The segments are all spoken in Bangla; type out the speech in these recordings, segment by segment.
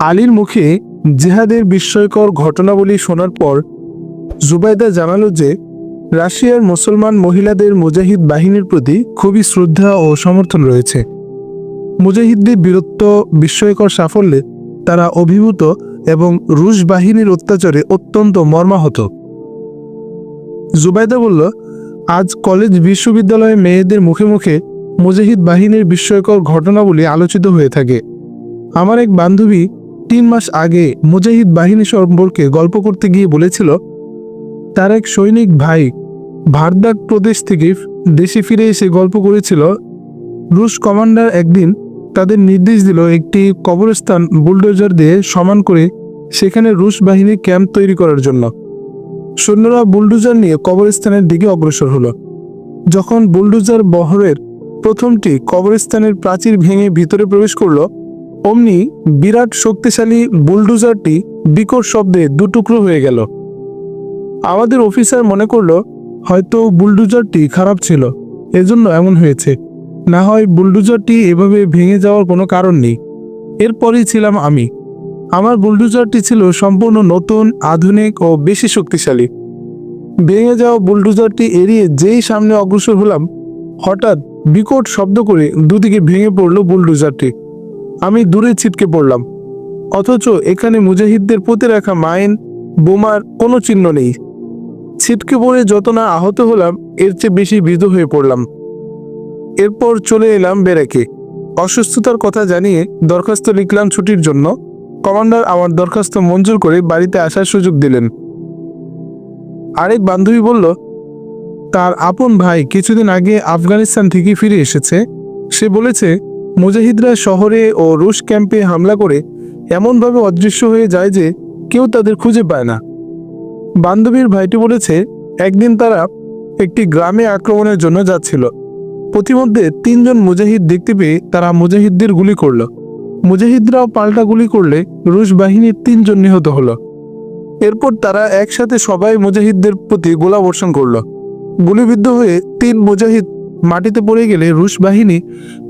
আলীর মুখে জিহাদের বিস্ময়কর ঘটনাবলী শোনার পর জুবাইদা জানালো যে, রাশিয়ার মুসলমান মহিলাদের মুজাহিদ বাহিনীর প্রতি খুবই শ্রদ্ধা ও সমর্থন রয়েছে। মুজাহিদদের বীরত্ব, বিস্ময়কর সাফল্যে তারা অভিভূত এবং রুশ বাহিনীর অত্যাচারে অত্যন্ত মর্মাহত। জুবাইদা বলল, আজ কলেজ বিশ্ববিদ্যালয়ে মেয়েদের মুখে মুখে মুজাহিদ বাহিনীর বিস্ময়কর ঘটনাবলী আলোচিত হয়ে থাকে। আমার এক বান্ধবী তিন মাস আগে মুজাহিদ বাহিনী সম্পর্কে গল্প করতে গিয়ে বলেছিল, তার এক সৈনিক ভাই ভারদাক প্রদেশ থেকে দেশে ফিরে এসে গল্প করেছিল। রুশ কমান্ডার একদিন তাদের নির্দেশ দিল একটি কবরস্থান বুলডোজার দিয়ে সমান করে সেখানে রুশ বাহিনী ক্যাম্প তৈরি করার জন্য। সৈন্যরা বুলডোজার নিয়ে কবরস্থানের দিকে অগ্রসর হলো। যখন বুলডোজার বহরের প্রথমটি কবরস্থানের প্রাচীর ভেঙে ভিতরে প্রবেশ করল অমনি বিরাট শক্তিশালী বুলডোজারটি বিকট শব্দে দুটুকরো হয়ে গেল। আমাদের অফিসার মনে করল, হয়তো বুলডোজারটি খারাপ ছিল, এজন্য এমন হয়েছে। না হয় বুলডোজারটি এভাবে ভেঙে যাওয়ার কোনো কারণ নেই। এরপরই ছিলাম আমি। আমার বুলডোজারটি ছিল সম্পূর্ণ নতুন, আধুনিক ও বেশি শক্তিশালী। ভেঙে যাওয়া বুলডোজারটি এড়িয়ে যেই সামনে অগ্রসর হলাম, হঠাৎ বিকট শব্দ করে দুদিকে ভেঙে পড়ল বুলডোজারটি। আমি দূরে ছিটকে পড়লাম। অথচ এখানে মুজাহিদদের পুঁতে রাখা মাইন, বোমার কোনো চিহ্ন নেই। ছিটকে পড়ে যত না আহত হলাম, এর চেয়ে বেশি ভীত হয়ে পড়লাম। এরপর চলে এলাম বেড়াকে অসুস্থতার কথা জানিয়ে দরখাস্ত লিখলাম ছুটির জন্য। কমান্ডার আমার দরখাস্ত মঞ্জুর করে বাড়িতে আসার সুযোগ দিলেন। আরেক বান্ধবী বলল, তার আপন ভাই কিছুদিন আগে আফগানিস্তান থেকে ফিরে এসেছে। সে বলেছে মুজাহিদরা শহরে ও রুশ ক্যাম্পে হামলা করে এমনভাবে অদৃশ্য হয়ে যায় যে কেউ তাদের খুঁজে পায় না। বান্ধবীর ভাইটি বলেছে, একদিন তারা একটি গ্রামে আক্রমণের জন্য যাচ্ছিল। প্রতিমধ্যে তিনজন মুজাহিদ দেখতে পেয়ে তারা মুজাহিদদের গুলি করল। মুজাহিদরাও পাল্টা গুলি করলে রুশ বাহিনীর তিনজন নিহত হলো। এরপর তারা একসাথে সবাই মুজাহিদদের প্রতি গোলাবর্ষণ করল। গুলিবিদ্ধ হয়ে তিন মুজাহিদ মাটিতে পড়ে গেলে রুশ বাহিনী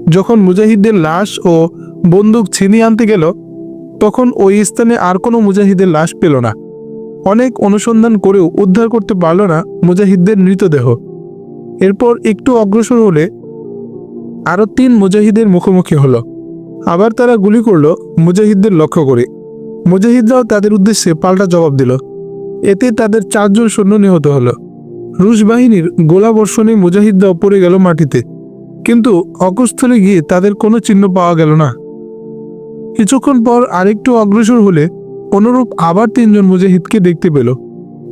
যখন মুজাহিদদের লাশ ও বন্দুক ছিনিয়ে আনতে গেল, তখন ওই স্থানে আর কোনো মুজাহিদের লাশ পেল না। অনেক অনুসন্ধান করেও উদ্ধার করতে পারল না মুজাহিদদের মৃতদেহ। এরপর একটু অগ্রসর হলে আরও তিন মুজাহিদের মুখোমুখি হলো। আবার তারা গুলি করল মুজাহিদদের লক্ষ্য করে। মুজাহিদরাও তাদের উদ্দেশ্যে পাল্টা জবাব দিল। এতে তাদের চারজন সৈন্য নিহত হলো। রুশ বাহিনীর গোলাবর্ষণে মুজাহিদরাও পড়ে গেল মাটিতে। কিন্তু অকস্থলে গিয়ে তাদের কোনো চিহ্ন পাওয়া গেল না। কিছুক্ষণ পর আরেকটু অগ্রসর হলে অনুরূপ আবার তিনজন মুজাহিদকে দেখতে পেল।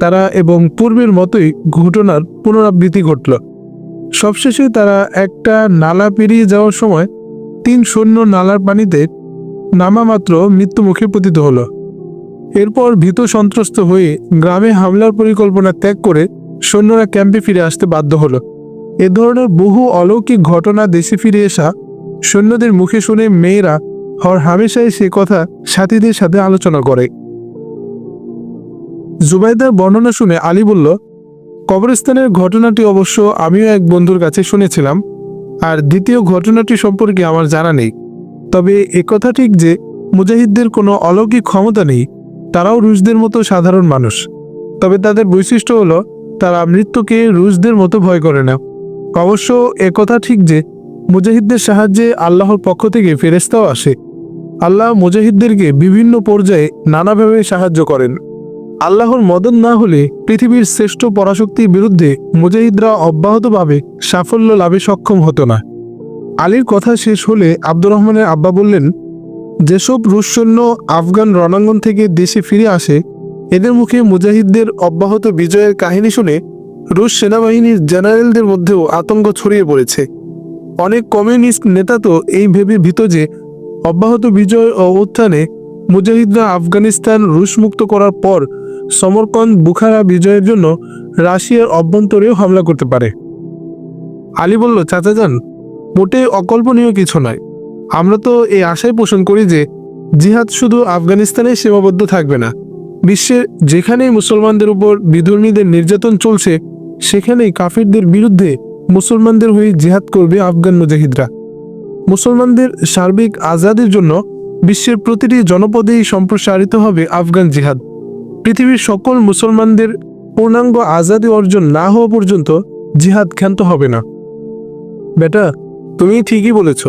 তারা এবং পূর্বের মতোই ঘটনার পুনরাবৃত্তি ঘটল। সবশেষে তারা একটা নালা পেরিয়ে যাওয়ার সময় তিন সৈন্য নালার পানিতে নামা মাত্র মৃত্যুমুখে পতিত হলো। এরপর ভীত সন্ত্রস্ত হয়ে গ্রামে হামলার পরিকল্পনা ত্যাগ করে সৈন্যরা ক্যাম্পে ফিরে আসতে বাধ্য হলো। এ ধরনের বহু অলৌকিক ঘটনা দেশে ফিরে আসা সৈন্যদের মুখে শুনে মেয়েরা হর হামেশাই সে কথা সাথীদের সাথে আলোচনা করে। জুবাইদার বর্ণনা শুনে আলী বলল, কবরস্থানের ঘটনাটি অবশ্য আমিও এক বন্ধুর কাছে শুনেছিলাম, আর দ্বিতীয় ঘটনাটি সম্পর্কে আমার জানা নেই। তবে একথা ঠিক যে মুজাহিদদের কোনো অলৌকিক ক্ষমতা নেই, তারাও রুশদের মতো সাধারণ মানুষ। তবে তাদের বৈশিষ্ট্য হলো তারা মৃত্যুকে রুশদের মতো ভয় করে না। অবশ্য একথা ঠিক যে, মুজাহিদদের সাহায্যে আল্লাহর পক্ষ থেকে ফেরেস্তাও আসে। আল্লাহ মুজাহিদদেরকে বিভিন্ন পর্যায়ে নানাভাবে সাহায্য করেন। আল্লাহর মদন না হলে পৃথিবীর শ্রেষ্ঠ পরাশক্তির বিরুদ্ধে মুজাহিদরা অব্যাহতভাবে সাফল্য লাভে সক্ষম হতো না। আলীর কথা শেষ হলে আব্দুর রহমানের আব্বা বললেন, যেসব রুশ সৈন্য আফগান রণাঙ্গন থেকে দেশে ফিরে আসে এদের মুখে মুজাহিদদের অব্যাহত বিজয়ের কাহিনী শুনে রুশ সেনাবাহিনীর জেনারেলদের মধ্যেও আতঙ্ক ছড়িয়ে পড়েছে। অনেক কমিউনিস্ট নেতা তো এই ভেবে ভীত যে অব্যাহত বিজয় ও উত্থানে মুজাহিদরা আফগানিস্তান রুশ মুক্ত করার পর সমরকন্দ বুখারা বিজয়ের জন্য রাশিয়ার অভ্যন্তরেও হামলা করতে পারে। আলী বলল, চাচা যান মোটে অকল্পনীয় কিছু নয়। আমরা তো এই আশাই পোষণ করি যে জিহাদ শুধু আফগানিস্তানে সীমাবদ্ধ থাকবে না। বিশ্বের যেখানেই মুসলমানদের উপর বিধর্মীদের নির্যাতন চলছে, সেখানেই কাফিরদের বিরুদ্ধে মুসলমানদের হয়ে জিহাদ করবে আফগান মুজাহিদরা। মুসলমানদের সার্বিক আজাদের জন্য বিশ্বের প্রতিটি জনপদেই সম্প্রসারিত হবে আফগান জিহাদ। পৃথিবীর সকল মুসলমানদের পূর্ণাঙ্গ আজাদি অর্জন না হওয়া পর্যন্ত জিহাদ ক্ষান্ত হবে না। বেটা, তুমি ঠিকই বলেছ।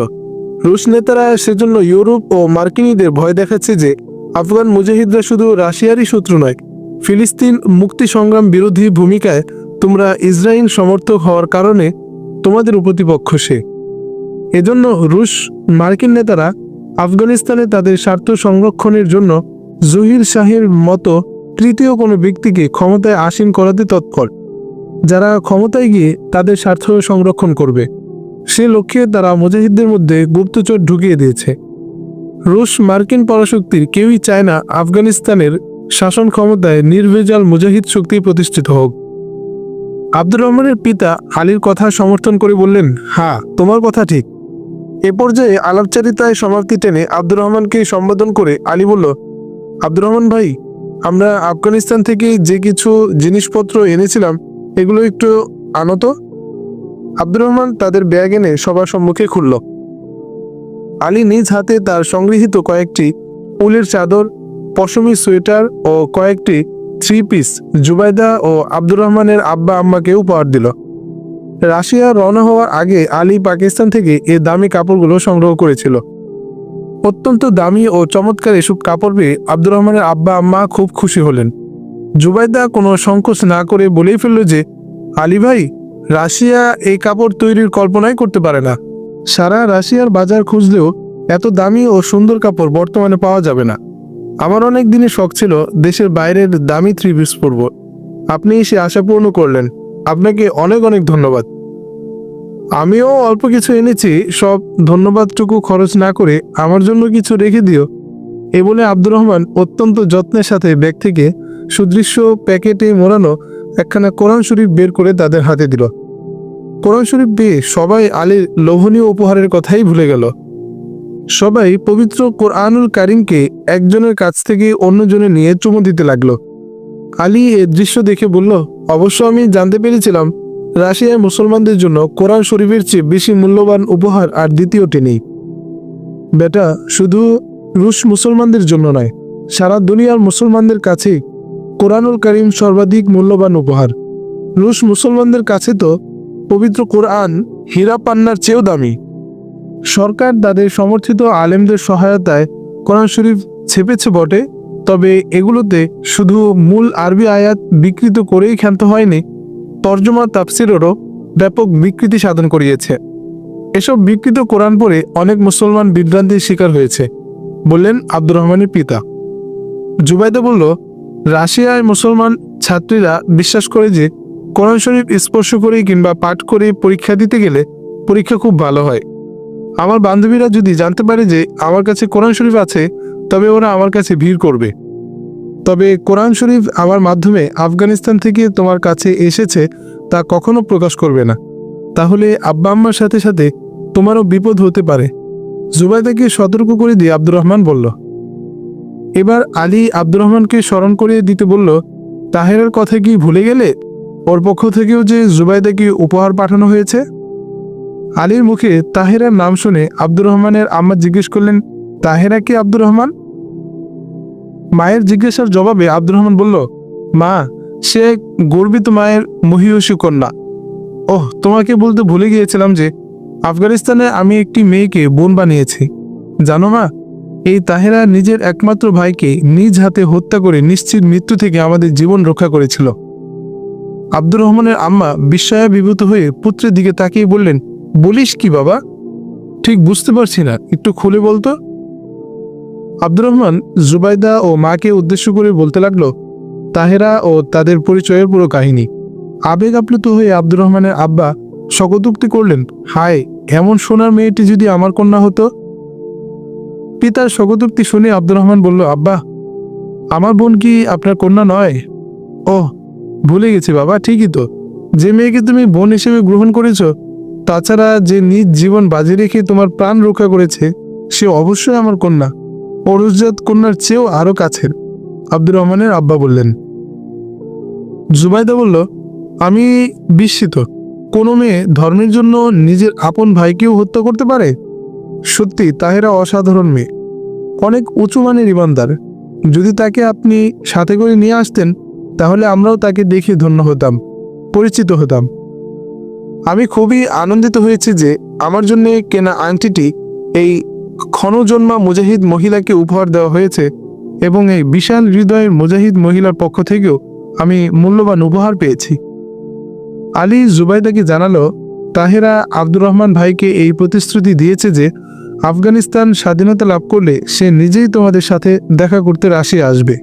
রুশ নেতারা সেজন্য ইউরোপ ও মার্কিনীদের ভয় দেখাচ্ছে যে আফগান মুজাহিদরা শুধু রাশিয়ারই শত্রু নয়, ফিলিস্তিন মুক্তি সংগ্রাম বিরোধী ভূমিকায় তোমরা ইসরায়েল সমর্থক হওয়ার কারণে তোমাদের প্রতিপক্ষ সে। এজন্য রুশ মার্কিন নেতারা আফগানিস্তানে তাদের স্বার্থ সংরক্ষণের জন্য জহির শাহের মতো তৃতীয় কোনো ব্যক্তিকে ক্ষমতায় আসীন করাতে তৎপর, যারা ক্ষমতায় গিয়ে তাদের স্বার্থ সংরক্ষণ করবে। সে লক্ষ্যে তারা মুজাহিদদের মধ্যে গুপ্তচর ঢুকিয়ে দিয়েছে। রুশ মার্কিন পরাশক্তির কেউই চায় না আফগানিস্তানের শাসন ক্ষমতায় নির্ভেজাল মুজাহিদ শক্তি প্রতিষ্ঠিত হোক। আব্দুর রহমানের পিতা আলীর কথা সমর্থন করে বললেন হ্যাঁ তোমার কথা ঠিক। এ পর্যায়ে আলাপচারিতায় সমাপ্তি টেনে আব্দুর রহমানকে সম্বোধন করে আলী বলল, আব্দুর রহমান ভাই, আমরা আফগানিস্তান থেকে যে কিছু জিনিসপত্র এনেছিলাম, এগুলো একটু আনত আব্দুর রহমান তাদের ব্যাগ এনে সবার সম্মুখে খুলল। আলী নিজ হাতে তার সংগৃহীত কয়েকটি উলের চাদর, পশমি সোয়েটার ও কয়েকটি থ্রি পিস জুবাইদা ও আব্দুর রহমানের আব্বা আম্মাকে উপহার দিল। রাশিয়া রওনা হওয়ার আগে আলী পাকিস্তান থেকে এ দামি কাপড়গুলো সংগ্রহ করেছিল। অত্যন্ত দামি ও চমৎকার এসব কাপড় পেয়ে আব্দুর রহমানের আব্বা আম্মা খুব খুশি হলেন। জুবাইদা কোনো সংকোচ না করে বলেই ফেলল যে, আলী ভাই, রাশিয়া এই কাপড় তৈরির কল্পনাই করতে পারে না। সারা রাশিয়ার বাজার খুঁজলেও এত দামি ও সুন্দর কাপড় বর্তমানে পাওয়া যাবে না। আমার অনেক দিনের শখ ছিল দেশের বাইরের দামি থ্রি পিস পরব। আপনি সে আশা পূর্ণ করলেন। আপনাকে অনেক অনেক ধন্যবাদ। আমিও অল্প কিছু এনেছি, সব ধন্যবাদটুকু খরচ না করে আমার জন্য কিছু রেখে দিও। এ বলে আব্দুর রহমান অত্যন্ত যত্নের সাথে ব্যাগ থেকে সুদৃশ্য প্যাকেটে মোড়ানো একখানা কোরআন শরীফ বের করে তাদের হাতে দিল। কোরআন শরীফ পেয়ে সবাই আলীর লোভনীয় উপহারের কথাই ভুলে গেল। সবাই পবিত্র কোরআনুল কারিমকে একজনের কাছ থেকে অন্যজনে নিয়ে চুমু দিতে লাগল। আলী এ দৃশ্য দেখে বলল, অবশ্য আমি জানতে পেরেছিলাম, রাশিয়ায় মুসলমানদের জন্য কোরআন শরীফের চেয়ে বেশি মূল্যবান উপহার আর দ্বিতীয়টি নেই। বেটা, শুধু রুশ মুসলমানদের জন্য নয়, সারা দুনিয়ার মুসলমানদের কাছে কোরআনুল করিম সর্বাধিক মূল্যবান উপহার। রুশ মুসলমানদের কাছে তো পবিত্র কোরআন হীরা পান্নার চেয়েও দামি। সরকার তাদের সমর্থিত আলেমদের সহায়তায় কোরআন শরীফ ছেপেছে বটে, তবে এগুলোতে শুধু মূল আরবি আয়াত বিকৃত করেই ক্ষান্ত হয়নি, তর্জমা তাফসিরেরও ব্যাপক বিকৃতি সাধন করিয়েছে। এসব বিকৃত কোরআন পড়ে অনেক মুসলমান বিভ্রান্তির শিকার হয়েছে, বললেন আব্দুর রহমানের পিতা। জুবাইদা বলল, রাশিয়ায় মুসলমান ছাত্রীরা বিশ্বাস করে যে কোরআন শরীফ স্পর্শ করে কিংবা পাঠ করে পরীক্ষা দিতে গেলে পরীক্ষা খুব ভালো হয়। আমার বান্ধবীরা যদি জানতে পারে যে আমার কাছে কোরআন শরীফ আছে, তবে ওরা আমার কাছে ভিড় করবে। তবে কোরআন শরীফ আমার মাধ্যমে আফগানিস্তান থেকে তোমার কাছে এসেছে তা কখনো প্রকাশ করবে না। তাহলে আব্বা আম্মার সাথে সাথে তোমারও বিপদ হতে পারে। জুবাইদাকে সতর্ক করে দিয়ে আব্দুর রহমান বলল। এবার আলী আব্দুর রহমানকে স্মরণ করিয়ে দিতে বলল, তাহেরের কথা কি ভুলে গেলে? ওর পক্ষ থেকেও যে জুবাইদাকে উপহার পাঠানো হয়েছে? আলীর মুখে তাহেরার নাম শুনে আব্দুর রহমানের আম্মা জিজ্ঞেস করলেন, তাহেরা কি আব্দুর রহমান? মায়ের জিজ্ঞাসার জবাবে আব্দুর রহমান বলল, মা, সে গর্বিত মায়ের মহিয়সী কন্যা। ওহ, তোমাকে বলতে ভুলে গিয়েছিলাম যে আফগানিস্তানে আমি একটি মেয়েকে বোন বানিয়েছি। জানো মা, এই তাহেরা নিজের একমাত্র ভাইকে নিজ হাতে হত্যা করে নিশ্চিত মৃত্যু থেকে আমাদের জীবন রক্ষা করেছিল। আব্দুর রহমানের আম্মা বিস্ময়ে বিভূত হয়ে পুত্রের দিকে তাকিয়ে বললেন, বলিস কি বাবা? ঠিক বুঝতে পারছি না, একটু খুলে বলতো? আব্দুর রহমান জুবাইদা ও মাকে উদ্দেশ্য করে বলতে লাগল, তাহেরা ও তাদের পরিচয়ের পুরো কাহিনী। আবেগ আপ্লুত হয়ে আব্দুর রহমানের আব্বা শকতুক্তি করলেন, হায়, এমন সোনার মেয়েটি যদি আমার কন্যা হতো? পিতার শকতুক্তি শুনে আব্দুর রহমান বলল, আব্বা, আমার বোন কি আপনার কন্যা নয়? ওহ ভুলে গেছি বাবা, ঠিকই তো। যে মেয়েকে তুমি বোন হিসেবে গ্রহণ করেছ, তাছাড়া যে নিজ জীবন বাজি রেখে তোমার প্রাণ রক্ষা করেছে, সে অবশ্যই আমার কন্যা। পরশজাত কন্যার চেয়েও আরও কাছের, আব্দুর রহমানের আব্বা বললেন। জুবাইদা বলল, আমি বিস্মিত। কোনো মেয়ে ধর্মের জন্য নিজের আপন ভাইকেও হত্যা করতে পারে? সত্যি, তাহেরা অসাধারণ মেয়ে। অনেক উঁচু মানের ইমানদার। যদি তাকে আপনি সাথে করে নিয়ে আসতেন তাহলে আমরাও তাকে দেখে ধন্য হতাম, পরিচিত হতাম। আমি খুবই আনন্দিত হয়েছি যে আমার জন্য কেনা আংটিটি এই ক্ষণজন্মা মুজাহিদ মহিলাকে উপহার দেওয়া হয়েছে এবং এই বিশাল হৃদয়ের মুজাহিদ মহিলার পক্ষ থেকেও আমি মূল্যবান উপহার পেয়েছি। আলী জুবাইদাকে জানালো, তাহেরা আব্দুর রহমান ভাইকে এই প্রতিশ্রুতি দিয়েছে যে আফগানিস্তান স্বাধীনতা লাভ করলে সে নিজেই তোমাদের সাথে দেখা করতে রাশিয়া আসবে।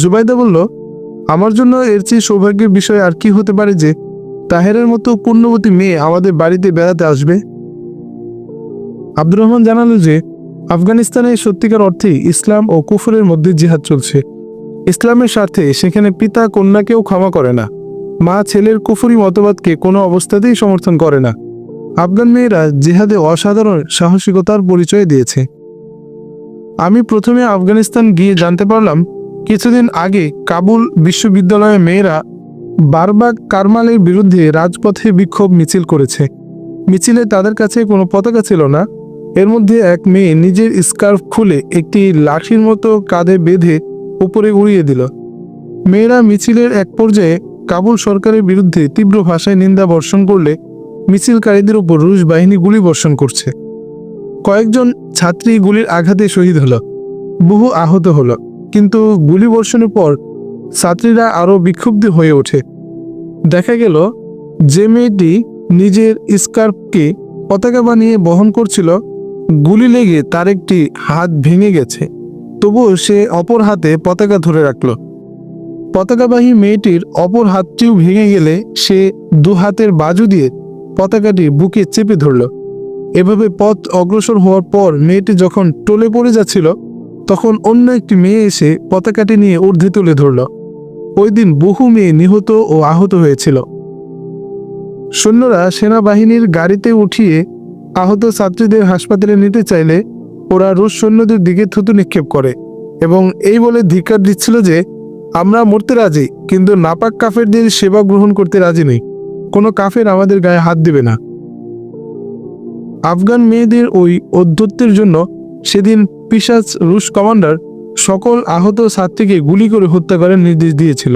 জুবাইদা বলল আমার জন্য এর চেয়ে সৌভাগ্যের বিষয় আর কি হতে পারে যে তাহেরের মতো পূর্ণবতী মেয়ে আমাদের বাড়িতে বেড়াতে আসবে? আব্দুর রহমান জানালো যে, আফগানিস্তানে সত্যিকার অর্থে ইসলাম ও কুফরের মধ্যে জিহাদ চলছে। ইসলামের স্বার্থে সেখানে পিতা কন্যাকেও ক্ষমা করে না। মা ছেলের কুফরি মতবাদকে কোনো অবস্থাতেই সমর্থন করে না। আফগান মেয়েরা জিহাদে অসাধারণ সাহসিকতার পরিচয় দিয়েছে। আমি প্রথমে আফগানিস্তান গিয়ে জানতে পারলাম কিছুদিন আগে কাবুল বিশ্ববিদ্যালয়ের মেয়েরা বারবাগ কারমালের বিরুদ্ধে রাজপথে বিক্ষোভ মিছিল করেছে। মিছিলে তাদের কাছে কোনো পতাকা ছিল না। এর মধ্যে এক মেয়ে নিজের স্কার্ফ খুলে একটি লাঠির মতো কাঁধে বেঁধে উপরে উড়িয়ে দিল। মেয়েরা মিছিলের এক পর্যায়ে কাবুল সরকারের বিরুদ্ধে তীব্র ভাষায় নিন্দা বর্ষণ করলে মিছিলকারীদের উপর রুশ বাহিনী গুলি বর্ষণ করছে। কয়েকজন ছাত্রী গুলির আঘাতে শহীদ হলো। বহু আহত হলো। কিন্তু গুলি বর্ষণের পর ছাত্রীরা আরও বিক্ষুব্ধ হয়ে ওঠে। দেখা গেল যে মেয়েটি নিজের স্কার্ফকে পতাকা বানিয়ে বহন করছিল, গুলি লেগে তার একটি হাত ভেঙে গেছে। তবুও সে অপর হাতে পতাকা ধরে রাখল। পতাকাবাহী মেয়েটির অপর হাতটিও ভেঙে গেলে সে দু হাতের বাজু দিয়ে পতাকাটি বুকে চেপে ধরল। এভাবে পথ অগ্রসর হওয়ার পর মেয়েটি যখন টলে পড়ে যাচ্ছিল তখন অন্য একটি মেয়ে এসে পতাকাটি নিয়ে ঊর্ধ্বে তুলে ধরল। ওই দিন বহু মেয়ে নিহত ও আহত হয়েছিল। সৈন্যরা সেনাবাহিনীর গাড়িতে উঠিয়ে আহত ছাত্রীদের হাসপাতালে নিতে চাইলে ওরা রুশ সৈন্যদের দিকে থুতু নিক্ষেপ করে এবং এই বলে ধিক্কার দিচ্ছিল যে, আমরা মরতে রাজি, কিন্তু নাপাক কাফেরদের সেবা গ্রহণ করতে রাজি নেই। কোনো কাফের আমাদের গায়ে হাত দিবে না। আফগান মেয়েদের ওই অধ্যত্বের জন্য সেদিন পিসাজ রুশ কমান্ডার সকল আহত ছাত্রীকে গুলি করে হত্যা করার নির্দেশ দিয়েছিল।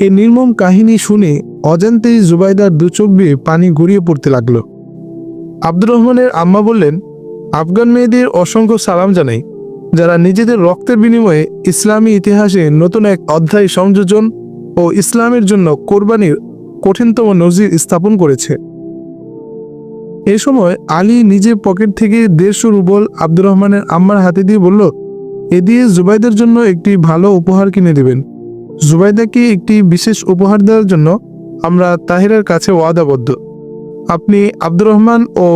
এই নির্মম কাহিনী শুনে অজান্তেই জুবাইদার দু চোখ দিয়ে পানি গড়িয়ে পড়তে লাগল। আব্দুর রহমানের আম্মা বললেন, আফগান মেয়েদের অসংখ্য সালাম জানাই, যারা নিজেদের রক্তের বিনিময়ে ইসলামী ইতিহাসে নতুন এক অধ্যায় সংযোজন ও ইসলামের জন্য কোরবানির কঠিনতম নজির স্থাপন করেছে। এ সময় আলী নিজের পকেট থেকে দেড়শো রুবল আব্দুর রহমানের আম্মার হাতে দিয়ে বলল, এ দিয়ে জুবাইদের জন্য একটি ভালো উপহার কিনে দেবেন। জুবাইদাকে একটি বিশেষ উপহার দেওয়ার জন্য আমরা তাহিরের কাছে ওয়াদাবদ্ধ। আপনি আব্দুর রহমান ও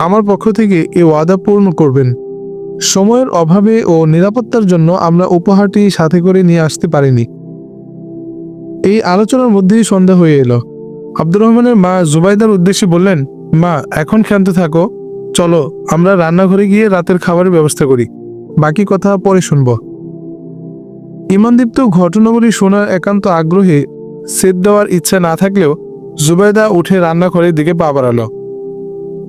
আমার পক্ষ থেকে এই ওয়াদা পূর্ণ করবেন। সময়ের অভাবে ও নিরাপত্তার জন্য আমরা উপহারটি সাথে করে নিয়ে আসতে পারিনি। এই আলোচনার মধ্যেই সন্ধ্যা হয়ে এলো। আব্দুর রহমানের মা জুবাইদার উদ্দেশ্যে বললেন মা, এখন ক্ষান্ত থাকো। চলো, আমরা রান্নাঘরে গিয়ে রাতের খাবারের ব্যবস্থা করি। বাকি কথা পরে শুনব। ইমানদীপ্ত ঘটনাগুলি শোনার একান্ত আগ্রহে সেট দেওয়ার ইচ্ছা না থাকলেও জুবাইদা উঠে রান্নাঘরের দিকে পা বাড়ালো।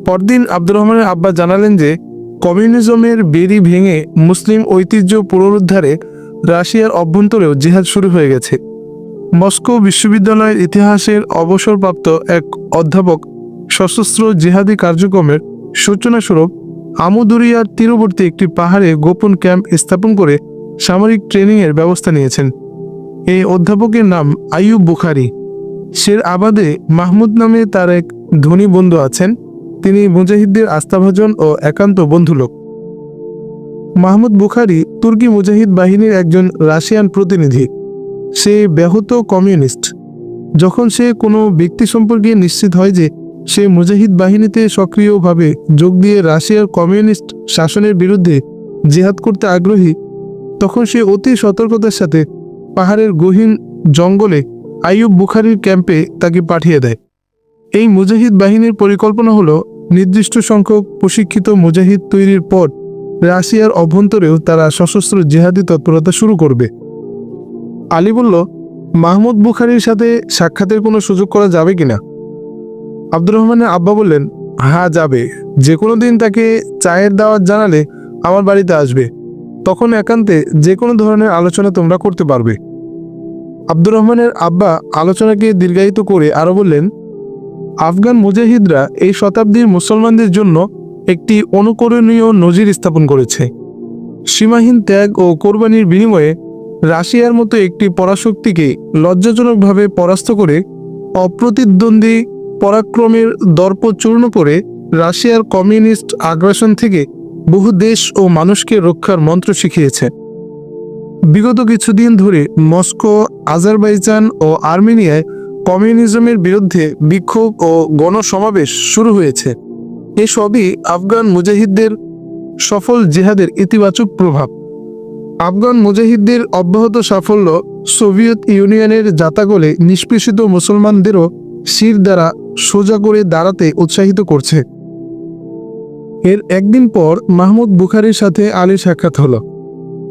পরদিন আব্দুর রহমানের আব্বা জানালেন যে, কমিউনিজমের বেরি ভেঙে মুসলিম ঐতিহ্য পুনরুদ্ধারে রাশিয়ার অভ্যন্তরেও জিহাদ শুরু হয়ে গেছে। মস্কো বিশ্ববিদ্যালয়ের ইতিহাসের অবসরপ্রাপ্ত এক অধ্যাপক সশস্ত্র জিহাদি কার্যক্রমের সূচনাস্বরূপ আমুদুরিয়ার তীরবর্তী একটি পাহাড়ে গোপন ক্যাম্প স্থাপন করে সামরিক ট্রেনিংয়ের ব্যবস্থা নিয়েছেন। এই অধ্যাপকের নাম আইয়ুব বুখারি। শের আবাদে মাহমুদ নামে তার এক ধনী বন্ধু আছেন। তিনি মুজাহিদদের আস্থাভাজন ও একান্ত বন্ধুলোক। মাহমুদ বুখারি তুর্কি মুজাহিদ বাহিনীর একজন রাশিয়ান প্রতিনিধি। সে ব্যাহত কমিউনিস্ট। যখন সে কোনো ব্যক্তি সম্পর্কে নিশ্চিত হয় যে সে মুজাহিদ বাহিনীতে সক্রিয়ভাবে যোগ দিয়ে রাশিয়ার কমিউনিস্ট শাসনের বিরুদ্ধে জেহাদ করতে আগ্রহী, তখন সে অতি সতর্কতার সাথে পাহাড়ের গহীন জঙ্গলে আইয়ুব বুখারির ক্যাম্পে তাকে পাঠিয়ে দেয়। এই মুজাহিদ বাহিনীর পরিকল্পনা হলো, নির্দিষ্ট সংখ্যক প্রশিক্ষিত মুজাহিদ তৈরির পর রাশিয়ার অভ্যন্তরেও তারা সশস্ত্র জেহাদি তৎপরতা শুরু করবে। আলী বলল, মাহমুদ বুখারির সাথে সাক্ষাতের কোনো সুযোগ করা যাবে কিনা? আব্দুর রহমানের আব্বা বললেন হ্যাঁ যাবে। যে কোনো দিন তাকে চায়ের দাওয়াত জানালে আমার বাড়িতে আসবে। তখন একান্তে যে কোনো ধরনের আলোচনা তোমরা করতে পারবে। আব্দুর রহমানের আব্বা আলোচনাকে দীর্ঘায়িত করে আরও বললেন, আফগান মুজাহিদরা এই শতাব্দীর মুসলমানদের জন্য একটি অনুকরণীয় নজির স্থাপন করেছে। সীমাহীন ত্যাগ ও কোরবানির বিনিময়ে রাশিয়ার মতো একটি পরাশক্তিকে লজ্জাজনকভাবে পরাস্ত করে অপ্রতিদ্বন্দ্বী পরাক্রমের দর্প চূর্ণ করে রাশিয়ার কমিউনিস্ট আগ্রাসন থেকে বহু দেশ ও মানুষকে রক্ষার মন্ত্র শিখিয়েছে। বিগত কিছুদিন ধরে মস্কো, আজারবাইজান ও আর্মেনিয়ায় কমিউনিজমের বিরুদ্ধে বিক্ষোভ ও গণসমাবেশ শুরু হয়েছে। এসবই আফগান মুজাহিদদের সফল জেহাদের ইতিবাচক প্রভাব। আফগান মুজাহিদদের অব্যাহত সাফল্য সোভিয়েত ইউনিয়নের জাতাগলে নিষ্পেষিত মুসলমানদেরও শির দ্বারা সোজা করে দাঁড়াতে উৎসাহিত করছে। এর একদিন পর মাহমুদ বুখারির সাথে আলীর সাক্ষাৎ হলো।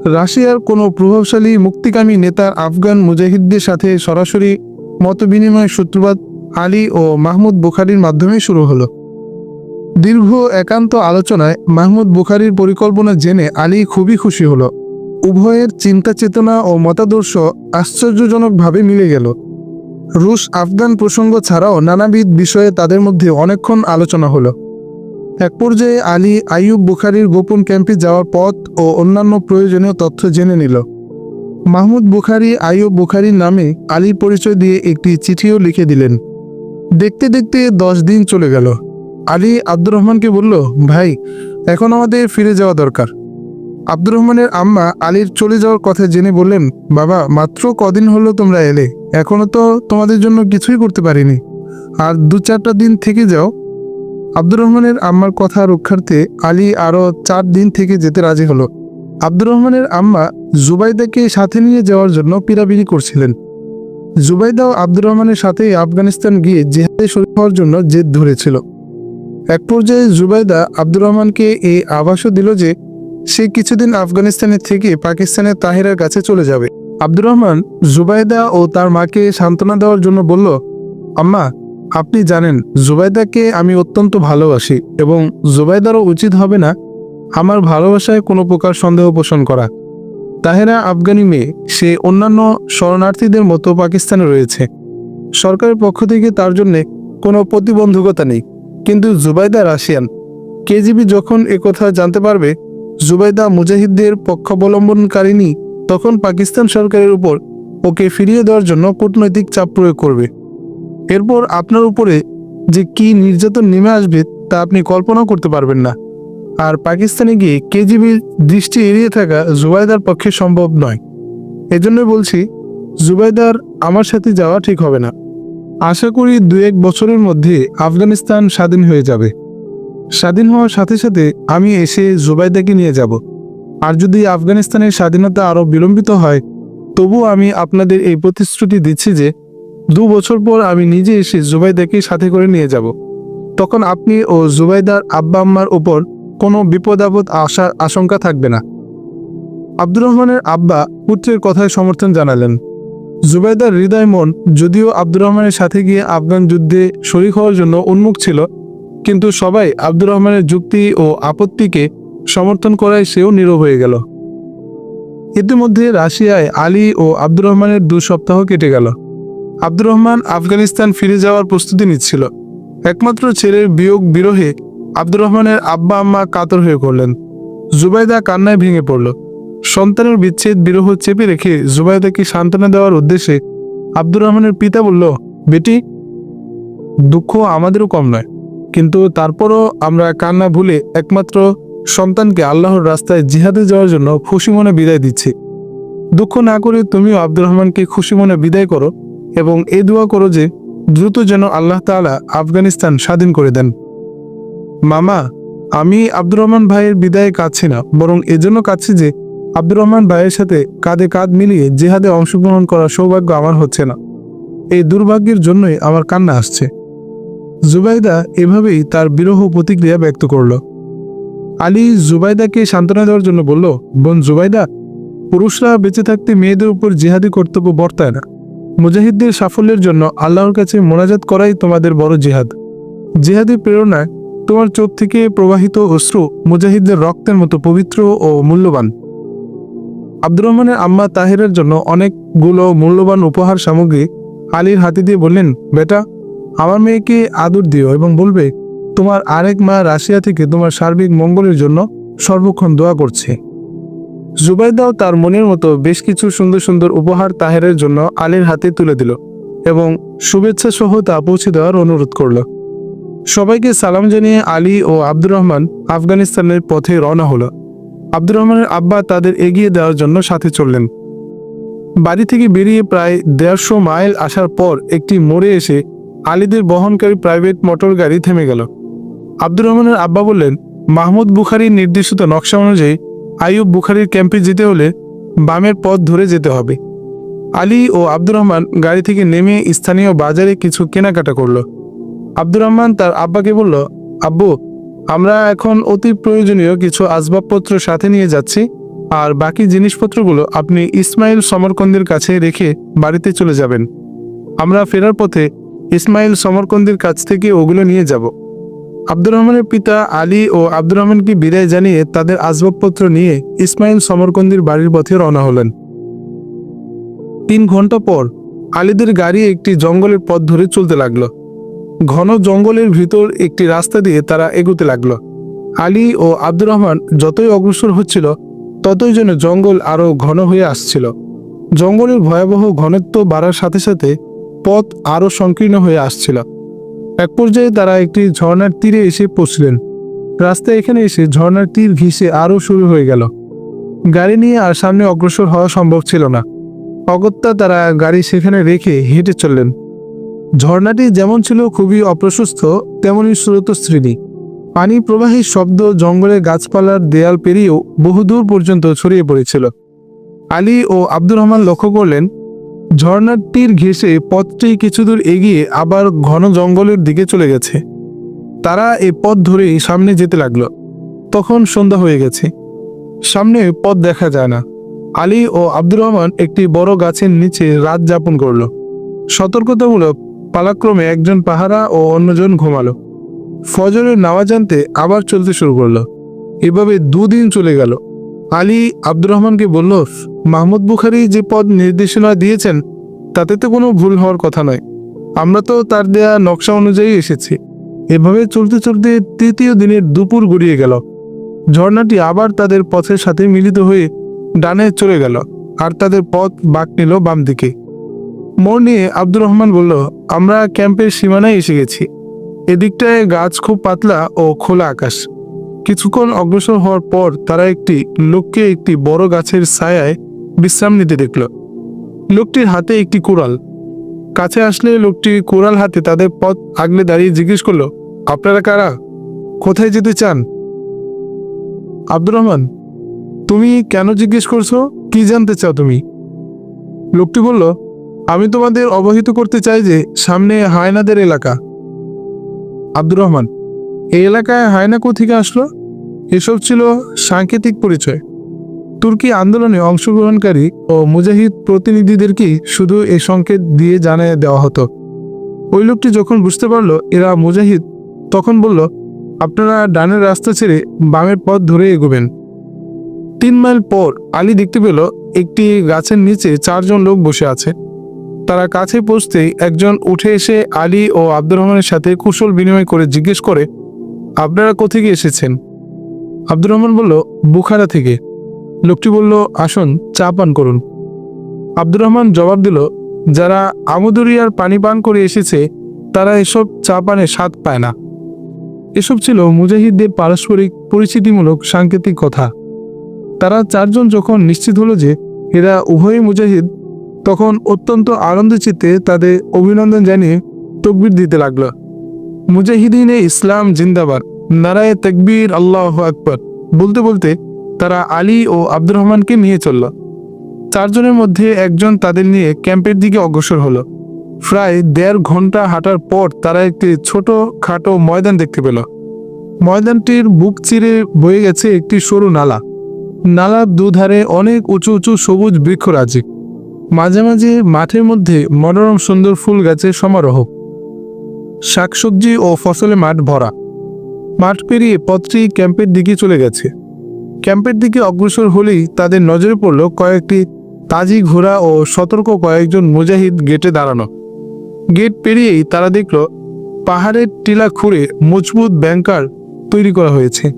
রাশিয়ার কোনো প্রভাবশালী মুক্তিকামী নেতার আফগান মুজাহিদদের সাথে সরাসরি মতবিনিময় সূত্রপাত আলী ও মাহমুদ বুখারির মাধ্যমে শুরু হলো। দীর্ঘ একান্ত আলোচনায় মাহমুদ বুখারির পরিকল্পনা জেনে আলী খুবই খুশি হলো। উভয়ের চিন্তা চেতনা ও মতাদর্শ আশ্চর্যজনকভাবে মিলে গেল। রুশ আফগান প্রসঙ্গ ছাড়াও নানাবিধ বিষয়ে তাদের মধ্যে অনেকক্ষণ আলোচনা হলো। এক পর্যায়ে আলী আইয়ুব বুখারির গোপন ক্যাম্পে যাওয়ার পথ ও অন্যান্য প্রয়োজনীয় তথ্য জেনে নিল। মাহমুদ বুখারি আইয়ুব বুখারির নামে আলীর পরিচয় দিয়ে একটি চিঠিও লিখে দিলেন। দেখতে দেখতে দশ দিন চলে গেল। আলী আব্দুর রহমানকে বলল, ভাই, এখন আমাদের ফিরে যাওয়া দরকার। আব্দুর রহমানের আম্মা আলীর চলে যাওয়ার কথা জেনে বললেন, বাবা, মাত্র কদিন হলো তোমরা এলে, এখনও তো তোমাদের জন্য কিছুই করতে পারিনি। আর দু চারটা দিন থেকে যাও। আব্দুর রহমানের আম্মার কথা রক্ষার্থে আলী আরও চার দিন থেকে যেতে রাজি হলো। আব্দুর রহমানের আম্মা জুবাইদাকে সাথে নিয়ে যাওয়ার জন্য পিরাপিরি করছিলেন। জুবাইদাও আব্দুর রহমানের সাথে আফগানিস্তান গিয়ে জেহাদে শরীর হওয়ার জন্য জেদ ধরেছিল। এক পর্যায়ে জুবাইদা আব্দুর রহমানকে এই আভাসও দিল যে সে কিছুদিন আফগানিস্তানে থেকে পাকিস্তানের তাহিরার কাছে চলে যাবে। আব্দুর রহমান জুবাইদা ও তার মাকে সান্ত্বনা দেওয়ার জন্য বলল, আম্মা, আপনি জানেন, জুবাইদাকে আমি অত্যন্ত ভালোবাসি এবং জুবাইদারও উচিত হবে না আমার ভালোবাসায় কোনো প্রকার সন্দেহ পোষণ করা। তাহেরা আফগানি মেয়ে, সে অন্যান্য শরণার্থীদের মতো পাকিস্তানে রয়েছে। সরকারের পক্ষ থেকে তার জন্য কোনো প্রতিবন্ধকতা নেই। কিন্তু জুবাইদা রাশিয়ান। কেজিবি যখন একথা জানতে পারবে জুবাইদা মুজাহিদদের পক্ষাবলম্বনকারিনী তখন পাকিস্তান সরকারের উপর ওকে ফিরিয়ে দেওয়ার জন্য কূটনৈতিক চাপ প্রয়োগ করবে। এরপর আপনার উপরে যে কি নির্যাতন নেমে আসবে তা আপনি কল্পনা করতে পারবেন না। আর পাকিস্তানে গিয়ে কেজিবির দৃষ্টি এড়িয়ে থাকা জুবাইদার পক্ষে সম্ভব নয়। এজন্যই বলছি, জুবাইদার আমার সাথে যাওয়া ঠিক হবে না। আশা করি দু এক বছরের মধ্যে আফগানিস্তান স্বাধীন হয়ে যাবে। স্বাধীন হওয়ার সাথে সাথে আমি এসে জুবাইদাকে নিয়ে যাব। আর যদি আফগানিস্তানের স্বাধীনতা আরও বিলম্বিত হয়, তবু আমি আপনাদের এই প্রতিশ্রুতি দিচ্ছি যে, দু বছর পর আমি নিজে এসে জুবাইদাকে সাথে করে নিয়ে যাব। তখন আপনি ও জুবাইদার আব্বা আম্মার উপর কোনো বিপদ আপদ আসার আশঙ্কা থাকবে না। আব্দুর রহমানের আব্বা পুত্রের কথায় সমর্থন জানালেন। জুবাইদার হৃদয় মন যদিও আব্দুর রহমানের সাথে গিয়ে আফগান যুদ্ধে শরিক হওয়ার জন্য উন্মুখ ছিল কিন্তু সবাই আব্দুর রহমানের যুক্তি ও আপত্তিকে সমর্থন করায় সেও নীরব হয়ে গেল। ইতিমধ্যে রাশিয়ায় আলী ও আব্দুর রহমানের দু সপ্তাহ কেটে গেল। আব্দুর রহমান আফগানিস্তান ফিরে যাওয়ার প্রস্তুতি নিচ্ছিল। একমাত্র ছেলের বিয়োগ বিরহে আব্দুর রহমানের আব্বা আম্মা কাতর হয়ে পড়লেন। জুবাইদা কান্নায় ভেঙে পড়ল। সন্তানের বিচ্ছেদ বিরহ চেপে রেখে জুবাইদাকে সান্ত্বনা দেওয়ার উদ্দেশ্যে আব্দুর রহমানের পিতা বলল, বেটি, দুঃখ আমাদেরও কম নয়। কিন্তু তারপরও আমরা কান্না ভুলে একমাত্র সন্তানকে আল্লাহর রাস্তায় জিহাদে যাওয়ার জন্য খুশি মনে বিদায় দিচ্ছি। দুঃখ না করে তুমিও আব্দুর রহমানকে খুশি মনে বিদায় করো এবং এ দোয়া করো যে দ্রুত যেন আল্লাহ তাআলা আফগানিস্তান স্বাধীন করে দেন। মামা, আমি আব্দুর রহমান ভাইয়ের বিদায়ে কাঁদছি না, বরং এজন্য কাঁদছি যে আব্দুর রহমান ভাইয়ের সাথে কাঁধে কাঁধ মিলিয়ে জেহাদে অংশগ্রহণ করার সৌভাগ্য আমার হচ্ছে না। এই দুর্ভাগ্যের জন্যই আমার কান্না আসছে। জুবাইদা এভাবেই তার বিরহ প্রতিক্রিয়া ব্যক্ত করল। আলী জুবাইদাকে সান্ত্বনা দেওয়ার জন্য বলল, বোন জুবাইদা, পুরুষরা বেঁচে থাকতে মেয়েদের উপর জিহাদি কর্তব্য বর্তায় না। মুজাহিদদের সাফল্যের জন্য আল্লাহর কাছে মোনাজাত করাই তোমাদের বড় জিহাদ। জিহাদি প্রেরণায় তোমার চোখ থেকে প্রবাহিত অশ্রু মুজাহিদদের রক্তের মতো পবিত্র ও মূল্যবান। আব্দুর রহমানের আম্মা তাহেরের জন্য অনেকগুলো মূল্যবান উপহার সামগ্রী আলীর হাতে দিয়ে বললেন, বেটা আমার মেয়েকে আদর দিও এবং বলবে, তোমার আরেক মা রাশিয়া থেকে তোমার সার্বিক মঙ্গলের জন্য সর্বক্ষণ দোয়া করছে। জুবাইদাও তার মনের মতো বেশ কিছু সুন্দর সুন্দর উপহার তাহেরের জন্য আলীর হাতে তুলে দিল এবং শুভেচ্ছা সহ তা পৌঁছে দেওয়ার অনুরোধ করল। সবাইকে সালাম জানিয়ে আলী ও আব্দুর রহমান আফগানিস্তানের পথে রওনা হলো। আব্দুর রহমানের আব্বা তাদের এগিয়ে দেওয়ার জন্য সাথে চললেন। বাড়ি থেকে বেরিয়ে প্রায় দেড়শো মাইল আসার পর একটি মোড়ে এসে আলীদের বহনকারী প্রাইভেট মোটর গাড়ি থেমে গেল। আব্দুর রহমানের আব্বা বললেন, মাহমুদ বুখারির নির্দেশিত নকশা অনুযায়ী আইয়ুব বুখারির ক্যাম্পে যেতে হলে বামের পথ ধরে যেতে হবে। আলী ও আব্দুর রহমান গাড়ি থেকে নেমে স্থানীয় বাজারে কিছু কেনাকাটা করল। আব্দুর রহমান তার আব্বাকে বলল, আব্বু, আমরা এখন অতি প্রয়োজনীয় কিছু আসবাবপত্র সাথে নিয়ে যাচ্ছি, আর বাকি জিনিসপত্রগুলো আপনি ইসমাইল সমরকন্দের কাছে রেখে বাড়িতে চলে যাবেন। আমরা ফেরার পথে ইসমাইল সমরকন্দের কাছ থেকে ওগুলো নিয়ে যাব। আব্দুর রহমানের পিতা আলী ও আব্দুর রহমানকে বিদায় জানিয়ে তাদের আসবাবপত্র নিয়ে ইসমাইল সমরকন্দির বাড়ির পথে রওনা হলেন। তিন ঘণ্টা পর আলীদের গাড়ি একটি জঙ্গলের পথ ধরে চলতে লাগল। ঘন জঙ্গলের ভিতর একটি রাস্তা দিয়ে তারা এগোতে লাগল। আলী ও আব্দুর রহমান যতই অগ্রসর হচ্ছিল, ততই যেন জঙ্গল আরও ঘন হয়ে আসছিল। জঙ্গলের ভয়াবহ ঘনত্ব বাড়ার সাথে সাথে পথ আরও সংকীর্ণ হয়ে আসছিল। এক পর্যায়ে তারা একটি ঝর্ণার তীরে এসে পৌঁছলেন। রাস্তায় এখানে এসে ঝর্ণার তীর ঘিসে আরও শুরু হয়ে গেল। গাড়ি নিয়ে আর সামনে অগ্রসর হওয়া সম্ভব ছিল না। অগত্যা তারা গাড়ি সেখানে রেখে হেঁটে চললেন। ঝর্ণাটি যেমন ছিল খুবই অপ্রশস্ত, তেমনই স্রোতস্ত্রীণী পানি প্রবাহী শব্দ জঙ্গলের গাছপালার দেয়াল পেরিয়েও বহুদূর পর্যন্ত ছড়িয়ে পড়েছিল। আলী ও আব্দুর রহমান লক্ষ্য করলেন ঝর্ণাটির ঘেঁষে পথটি কিছুদূর এগিয়ে আবার ঘন জঙ্গলের দিকে চলে গেছে। তারা এ পথ ধরেই সামনে যেতে লাগল। তখন সন্ধ্যা হয়ে গেছে। সামনে পথ দেখা যায় না। আলী ও আব্দুর রহমান একটি বড় গাছের নিচে রাত যাপন করল। সতর্কতামূলক পালাক্রমে একজন পাহারা ও অন্যজন ঘুমালো। ফজরের নামাজ আনতে আবার চলতে শুরু করল। এভাবে দুদিন চলে গেল। আলী আব্দুর রহমানকে বলল মাহমুদ বুখারি যে পদ নির্দেশনা দিয়েছেন, তাতে তো কোনো ভুল হওয়ার কথা নয়। আমরা তো তার দেয়া নকশা অনুযায়ী এসেছি। এভাবে চলতে চলতে তৃতীয় দিনের দুপুর গড়িয়ে গেল। ঝর্ণাটি আবার তাদের পথের সাথে মিলিত হয়ে ডানে চলে গেল, আর তাদের পথ বাঁক নিল বাম দিকে। মোড় নিয়ে আব্দুর রহমান বলল, আমরা ক্যাম্পের সীমানায় এসে গেছি। এদিকটায় গাছ খুব পাতলা ও খোলা আকাশ। কিছুক্ষণ অগ্রসর হওয়ার পর তারা একটি লোককে একটি বড় গাছের ছায়ায় বিশ্রাম নিতে দেখল। লোকটির হাতে একটি কুড়াল। কাছে আসলে লোকটি কুড়াল হাতে তাদের পথ আগলে দাঁড়িয়ে জিজ্ঞেস করল, আপনারা কারা? কোথায় যেতে চান? আব্দুর রহমান, তুমি কেন জিজ্ঞেস করছ? কি জানতে চাও তুমি? লোকটি বলল, আমি তোমাদের অবহিত করতে চাই যে সামনে হায়নাদের এলাকা। আব্দুর রহমান, এই এলাকায় হায়না কোথেকে আসলো? এসব ছিল সাংকেতিক পরিচয়। তুর্কি আন্দোলনে অংশগ্রহণকারী ও মুজাহিদ প্রতিনিধিদেরকেই শুধু এই সংকেত দিয়ে জানিয়ে দেওয়া হতো। ওই লোকটি যখন বুঝতে পারল এরা মুজাহিদ, তখন বলল, আপনারা ডানের রাস্তা ছেড়ে বামের পথ ধরে এগোবেন। তিন মাইল পর আলী দেখতে পেল একটি গাছের নিচে চারজন লোক বসে আছে। তারা কাছে পৌঁছতেই একজন উঠে এসে আলী ও আব্দুর রহমানের সাথে কুশল বিনিময় করে জিজ্ঞেস করে, আপনারা কোথেকে এসেছেন? আব্দুর রহমান বলল, বুখারা থেকে। লোকটি বলল, আসুন, চা পান করুন। আব্দুর রহমান জবাব দিল, যারা আমুদুরিয়ার পানি পান করে এসেছে, তারা এসব চা পানে স্বাদ পায় না। এসব ছিল মুজাহিদদের পারস্পরিক পরিচিতিমূলক সাংকেতিক কথা। তারা চারজন যখন নিশ্চিত হলো যে এরা উভয়ই মুজাহিদ, তখন অত্যন্ত আনন্দচিত্তে তাদের অভিনন্দন জানিয়ে তকবির দিতে লাগল। মুজাহিদিনে ইসলাম জিন্দাবাদ, নারায় তকবীর, আল্লাহ আকবর, বলতে বলতে তারা আলী ও আব্দুর রহমানকে নিয়ে চলল। চারজনের মধ্যে একজন তাদের নিয়ে ক্যাম্পের দিকে অগ্রসর হলো। প্রায় দেড় ঘণ্টা হাঁটার পর তারা একটি ছোট খাটো ময়দান দেখতে পেল। ময়দানটির বুক চিরে বয়ে গেছে একটি সরু নালা। নালার দুধারে অনেক উঁচু উঁচু সবুজ বৃক্ষরাজি। মাঝে মাঝে মাঠের মধ্যে মনোরম সুন্দর ফুল গাছের সমারোহ। শাকসবজি ও ফসলে মাঠ ভরা। মাঠ পেরিয়ে পথটি ক্যাম্পের দিকে চলে গেছে। ক্যাম্পের দিকে অগ্রসর হলেই তাদের নজরে পড়ল কয়েকটি তাজি ঘোড়া ও সতর্ক কয়েকজন মুজাহিদ গেটে দাঁড়ানো। গেট পেরিয়েই তারা দেখল পাহাড়ের টিলা খুঁড়ে মজবুত ব্যাংকার তৈরি করা হয়েছে।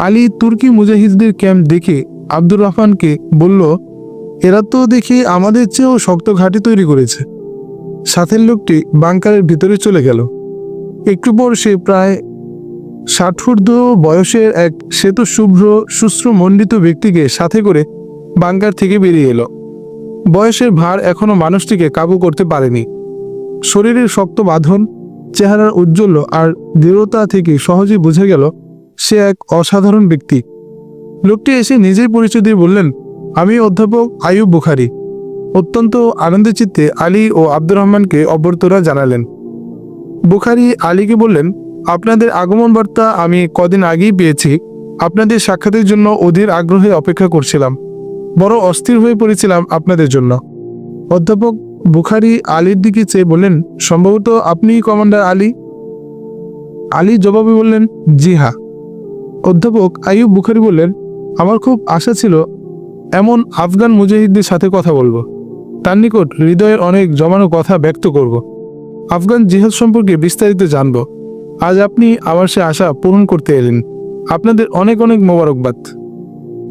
আলী তুর্কি মুজাহিদদের ক্যাম্প দেখে আব্দুর রহমানকে বলল, এরা তো দেখি আমাদের চেয়েও শক্ত ঘাঁটি তৈরি করেছে। সাথের লোকটি বাংকারের ভিতরে চলে গেল। একটু পর সে প্রায় ষাটূর্ধ্ব বয়সের এক শ্বেত শুভ্র শুশ্রমণ্ডিত ব্যক্তিকে সাথে করে বাংকার থেকে বেরিয়ে এলো। বয়সের ভার এখনও মানুষটিকে কাবু করতে পারেনি। শরীরের শক্ত বাঁধন, চেহারার উজ্জ্বল্য আর দৃঢ়তা থেকে সহজেই বুঝে গেল সে এক অসাধারণ ব্যক্তি। লোকটি এসে নিজেই পরিচয় দিয়ে বললেন, আমি অধ্যাপক আয়ুব বুখারি। অত্যন্ত আনন্দের চিত্তে আলী ও আব্দুর রহমানকে অভ্যর্থনা জানালেন। বুখারি আলীকে বললেন আপনাদের আগমন বার্তা আমি কদিন আগেই পেয়েছি। আপনাদের সাক্ষাতের জন্য অধীর আগ্রহে অপেক্ষা করছিলাম। বড় অস্থির হয়ে পড়েছিলাম আপনাদের জন্য। অধ্যাপক বুখারি আলীর দিকে চেয়ে বললেন, সম্ভবত আপনিই কমান্ডার আলী? আলী জবাবে বললেন, জি হা অধ্যাপক আইয়ুব বুখারি বললেন, আমার খুব আশা ছিল এমন আফগান মুজাহিদদের সাথে কথা বলব। তার নিকট হৃদয়ের অনেক জমানো কথা ব্যক্ত করব। আফগান জিহাদ সম্পর্কে বিস্তারিত জানব। আজ আপনি আমার সে আশা পূরণ করতে এলেন। আপনাদের অনেক অনেক মোবারকবাদ।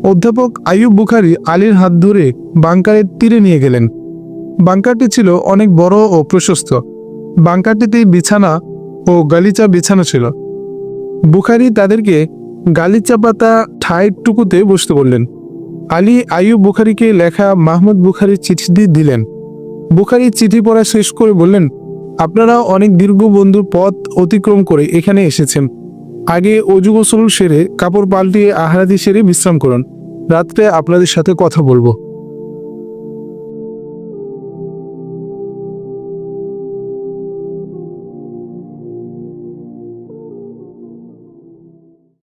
অধ্যাপক আইয়ুব বুখারি আলীর হাত ধরে বাংকারের তীরে নিয়ে গেলেন। বাংকারটি ছিল অনেক বড় ও প্রশস্ত। বাংকারটিতে বিছানা ও গালিচা বিছানা ছিল। বুখারি তাদেরকে গালিচা পাতা ঠাইটুকুতে বসতে বললেন। আলী আইয়ুব বুখারিকে লেখা মাহমুদ বুখারির চিঠি দিলেন। বুখারি চিঠি পড়া শেষ করে বললেন আপনারা অনেক দীর্ঘ বন্ধুর পথ অতিক্রম করে এখানে এসেছেন। আগে অজু গোসল সেরে কাপড় পাল্টিয়ে আহারাদি সেরে বিশ্রাম করুন। রাত্রে আপনাদের সাথে কথা বলব।